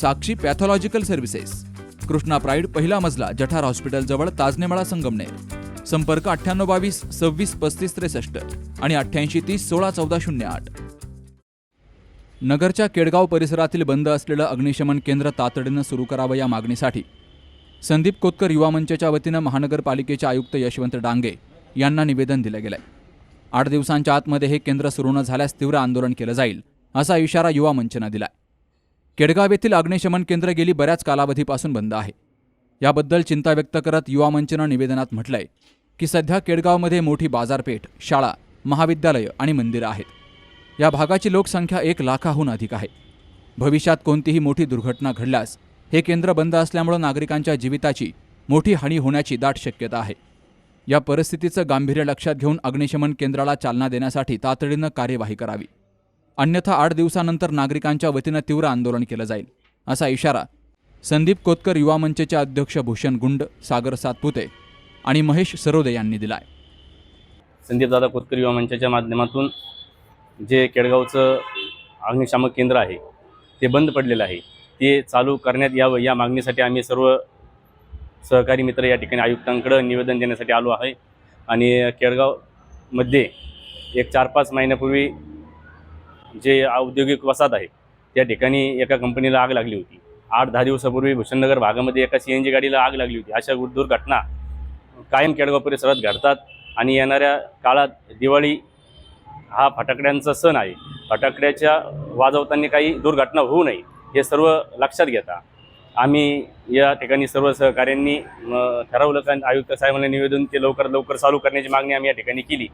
Sakshi pathological services. Krishna Pride पहिला मजला जठार हॉस्पिटलजवळ ताजनेमाळा संगमनेर. संपर्क अठ्ठ्याण्णव बावीस सव्वीस पस्तीस त्रेसष्ट आणि अठ्ठ्याऐंशी तीस सोळा चौदा शून्य आठ. नगरच्या केडगाव परिसरातील बंद असलेलं अग्निशमन केंद्र तातडीनं सुरू करावं या मागणीसाठी. संदीप कोतकर युवा मंचच्या वतीनं महानगरपालिकेचे आयुक्त यशवंत डांगे यांना निवेदन दिलं गेलंय. आठ दिवसांच्या आतमध्ये हे केंद्र सुरू न झाल्यास तीव्र आंदोलन केलं जाईल असा इशारा युवा मंचनं दिलाय. केडगाव येथील अग्निशमन केंद्र गेली बऱ्याच कालावधीपासून बंद आहे. याबद्दल चिंता व्यक्त करत युवा मंचनं निवेदनात म्हटलंय की सध्या केडगावमध्ये मोठी बाजारपेठ शाळा महाविद्यालयं आणि मंदिरं आहेत. या भागाची लोकसंख्या एक लाखाहून अधिक आहे. भविष्यात कोणतीही मोठी दुर्घटना घडल्यास हे केंद्र बंद असल्यामुळं नागरिकांच्या जीविताची मोठी हानी होण्याची दाट शक्यता आहे. या परिस्थितीचं गांभीर्य लक्षात घेऊन अग्निशमन केंद्राला चालना देण्यासाठी तातडीनं कार्यवाही करावी. अन्यथा आठ दिवसानंतर नागरिकांच्या वतीनं तीव्र आंदोलन केलं जाईल असा इशारा संदीप कोतकर युवा मंचचे अध्यक्ष भूषण गुंड सागर सातपुते आणि महेश सरोदे यांनी दिलाय. संदीपदादा कोतकर युवा मंचाच्या माध्यमातून जे केडगावचं अग्निशामक केंद्र आहे ते बंद पडलेलं आहे. ते चालू करण्यात यावं या मागणीसाठी आम्ही सर्व सहकारी मित्र या ठिकाणी आयुक्तांकडं निवेदन देण्यासाठी आलो आहे. आणि केडगावमध्ये एक चार पाच महिन्यापूर्वी जे औद्योगिक वसाहत आहे त्या ठिकाणी एका कंपनीला आग लागली होती. आठ दहा दिवसापूर्वी भूषणनगर भागामध्ये एका सी एन जी गाडीला आग लागली होती. अशा दुर्घटना कायम केडगाव परिसरात घडतात आणि येणाऱ्या काळात दिवाळी हा फटाकड्यांचा सण आहे. फटाकड्याच्या वाजवताना काही दुर्घटना होऊ नये हे सर्व लक्षात घेता. आम्ही या ठिकाणी सर्व सहकाऱ्यांनी ठरवलं कारण आयुक्त साहेबांना निवेदन ते लवकरात लवकर चालू करण्याची मागणी आम्ही या ठिकाणी केली.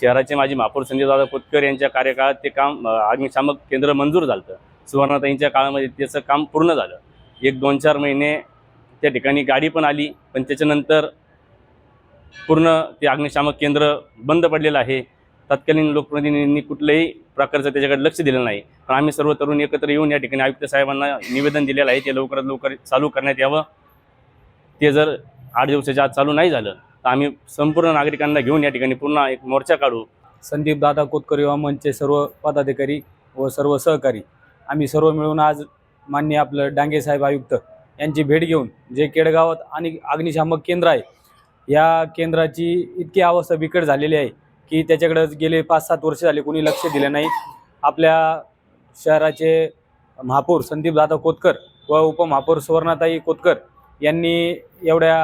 शहराचे माजी महापौर संजयदादा कोतकर यांच्या कार्यकाळात ते काम अग्निशामक केंद्र मंजूर झालं होतं. सुवर्णाताईंच्या काळामध्ये त्याचं काम पूर्ण झालं. एक दोन चार महिने त्या ठिकाणी गाडी पण आली पण त्याच्यानंतर पूर्ण ते अग्निशामक केंद्र बंद पडलेलं आहे. तत्कालीन लोकप्रतिनिधींनी कुठल्याही प्रकारचं त्याच्याकडे लक्ष दिलं नाही. पण आम्ही सर्व तरुण एकत्र येऊन या ठिकाणी आयुक्त साहेबांना निवेदन दिलेलं आहे ते लवकरात लवकर चालू करण्यात यावं. ते जर आठ दिवसाच्या आत चालू नाही झालं तर आम्ही संपूर्ण नागरिकांना घेऊन या ठिकाणी पुन्हा एक मोर्चा काढू. संदीप दादा कोतकर युवा मंचचे सर्व पदाधिकारी व सर्व सहकारी आम्ही सर्व मिळून आज मान्य आपलं डांगे साहेब आयुक्त यांची भेट घेऊन जे केडगावात आणि अग्निशामक केंद्र आहे या केंद्राची इतकी अवस्था बिकट झालेली आहे. की त्याच्याकडं गेले पाच सात वर्ष झाले कोणी लक्ष दिलं नाही. आपल्या शहराचे महापौर संदीप दादा कोतकर व उपमहापौर सुवर्णाताई कोतकर यांनी एवढ्या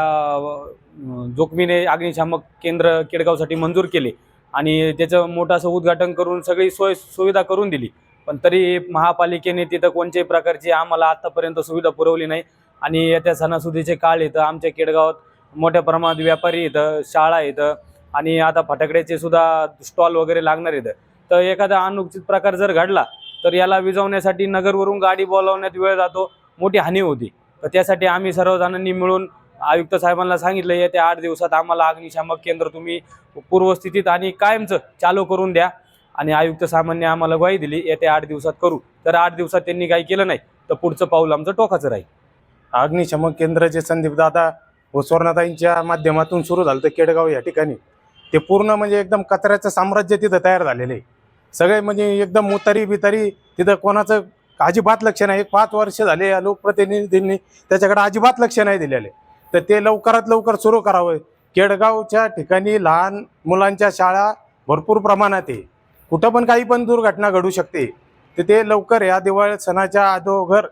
जोखमीने अग्निशामक केंद्र केडगावसाठी मंजूर केले आणि त्याचं मोठं असं उद्घाटन करून सगळी सोय सुविधा करून दिली. पण तरी महापालिकेने तिथं कोणत्याही प्रकारची आम्हाला आत्तापर्यंत सुविधा पुरवली नाही. आणि येत्या सणासुदीचे काळ येतं आमच्या केडगावात मोठ्या प्रमाणात व्यापारी येतं शाळा येतं आणि आता फटाकड्याचे सुद्धा स्टॉल वगैरे लागणार आहेत. तर एखादा अनुचित प्रकार जर घडला तर याला विझवण्यासाठी नगरवरून गाडी बोलावण्यात वेळ जातो मोठी हानी होती. तर त्यासाठी आम्ही सर्वजणांनी मिळून आयुक्त साहेबांना सांगितलं येत्या आठ दिवसात आम्हाला अग्निशामक केंद्र तुम्ही पूर्वस्थितीत आणि कायमचं चालू करून द्या. आणि आयुक्त साहेबांनी आम्हाला ग्वाही दिली येत्या आठ दिवसात करू. तर आठ दिवसात त्यांनी काही केलं नाही तर पुढचं पाऊल आमचं टोकाचं राहील. अग्निशमक केंद्राचे संदीप दादा व स्वर्णाताईंच्या माध्यमातून सुरू झालं तर केडगाव या ठिकाणी. ते पूर्ण म्हणजे एकदम कचऱ्याचं साम्राज्य तिथं तयार झालेलं आहे. सगळे म्हणजे एकदम उतारी बितारी तिथं कोणाचं अजिबात लक्ष नाही. पाच वर्ष झाले या लोकप्रतिनिधींनी त्याच्याकडे अजिबात लक्ष नाही दिलेले तर ते लवकरात लवकर सुरू करावं. केडगावच्या ठिकाणी लहान मुलांच्या शाळा भरपूर प्रमाणात आहे. कुठं पण काही पण दुर्घटना घडू शकते. तर ते लवकर या दिवाळी सणाच्या अधोघर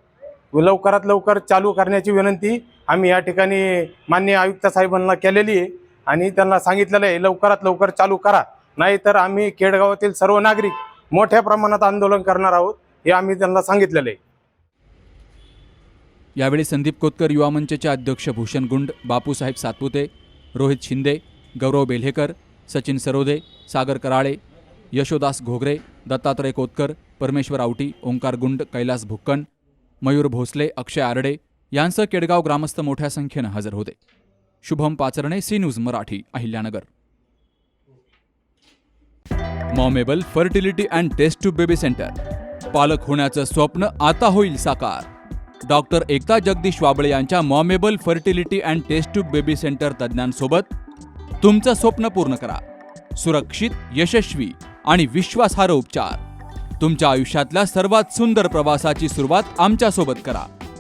लवकरात लवकर चालू करण्याची विनंती आम्ही या ठिकाणी मान्य आयुक्त साहेबांना केलेली आहे. आणि त्यांना सांगितलेलं आहे लवकरात लवकर चालू करा. नाहीतर आम्ही केडगावातील सर्व नागरिक मोठ्या प्रमाणात आंदोलन करणार आहोत हे आम्ही त्यांना सांगितलेलं आहे. यावेळी संदीप कोतकर युवा मंचचे अध्यक्ष भूषण गुंड बापूसाहेब सातपुते रोहित शिंदे गौरव बेल्हेकर सचिन सरोदे सागर कराळे यशोदास घोगरे दत्तात्रय कोतकर परमेश्वर आवटी ओंकार गुंड कैलास भुक्कन मयूर भोसले अक्षय आरडे यांसह केडगाव ग्रामस्थ मोठ्या संख्येनं हजर होते. Shubham Pacharne C news Marathi Ahilyanagar. मॉमेबल fertility and test to baby centre. पालक होण्याचं स्वप्न आता होईल साकार. डॉक्टर एकता जगदीश वाबळे यांच्या मॉमेबल fertility and test to baby centre तज्ज्ञांसोबत तुमचं स्वप्न पूर्ण करा. सुरक्षित यशस्वी आणि विश्वासार्ह उपचार. तुमच्या आयुष्यातल्या सर्वात सुंदर प्रवासाची सुरुवात आमच्यासोबत करा.